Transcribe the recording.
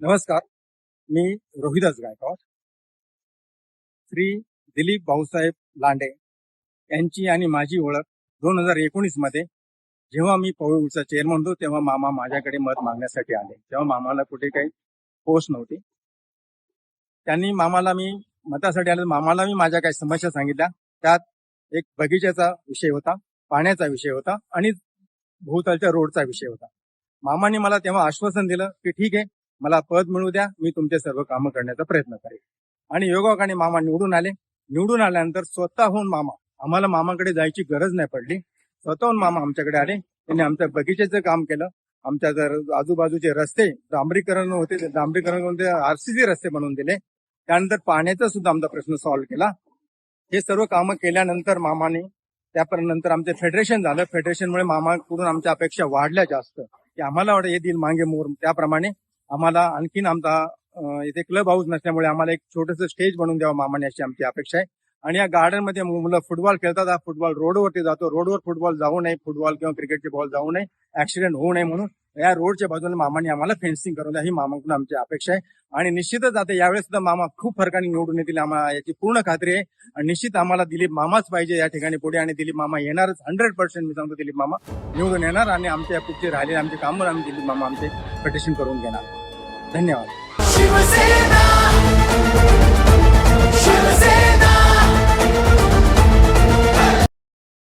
नमस्कार मी रोहिदास गायकवाड. श्री दिलीप भाऊसाहेब लांडे यांची आणि माझी ओळख दोन हजार एकोणीसमध्ये जेव्हा मी पवईचा चेअरमन होतो तेव्हा मामा माझ्याकडे मत मागण्यासाठी आले. तेव्हा मामाला कुठे काही पोस्ट नव्हती. त्यांनी मामाला मी मतासाठी आले मामाला मी माझ्या काही समस्या सांगितल्या. त्यात एक बगीच्याचा विषय होता पाण्याचा विषय होता आणि भोवतालच्या रोडचा विषय होता. मामाने मला तेव्हा आश्वासन दिलं की ठीक आहे मला पद मिळू द्या मी तुमचे सर्व कामं करण्याचा प्रयत्न करेन. आणि योगाकाने मामा निवडून आले. निवडून आल्यानंतर स्वतःहून मामा आम्हाला मामाकडे जायची गरज नाही पडली. स्वतःहून मामा आमच्याकडे आले. त्यांनी आमच्या बगीचेचं काम केलं. आमच्या जर आजूबाजूचे रस्ते डांबरीकरण होते ते डांबरीकरण करून ते आरसीसी रस्ते बनवून दिले. त्यानंतर पाण्याचा सुद्धा आमचा प्रश्न सॉल्व्ह केला. हे सर्व कामं केल्यानंतर मामाने त्यानंतर आमचे फेडरेशन झालं. फेडरेशनमुळे मामाकडून आमच्या अपेक्षा वाढल्या जास्त. की आम्हाला वाटतं हे दिल मागे मोर. त्याप्रमाणे आम्हाला आणखीन आमचा इथे क्लब हाऊस नसल्यामुळे आम्हाला एक छोटस स्टेज बनवून द्यावं मामाने अशी आमची अपेक्षा आहे. आणि या गार्डनमध्ये मुलं फुटबॉल खेळतात. हा फुटबॉल रोडवरती जातो. रोडवर फुटबॉल जाऊ नये. फुटबॉल किंवा क्रिकेटचे बॉल जाऊ नये. ऍक्सिडेंट होऊ नये म्हणून या रोडच्या बाजूने मामाने आम्हाला फेन्सिंग करून द्या. ही मामाकडून आमची अपेक्षा आहे. आणि निश्चितच आता यावेळेस सुद्धा मामा खूप फरकाने निवडून येतील. आम्हाला याची पूर्ण खात्री आहे. आणि निश्चित आम्हाला दिलीप मामाच पाहिजे या ठिकाणी पुढे. आणि दिलीप मामा येणारच. हंड्रेड पर्सेंट मी सांगतो दिलीप मामा. निवडून येणार आणि आमच्या पुढचे राहिले आमचे कामं आम्ही दिलीप मामा आमचे पटिशन करून घेणार. धन्यवाद शिवसेना शिवसेना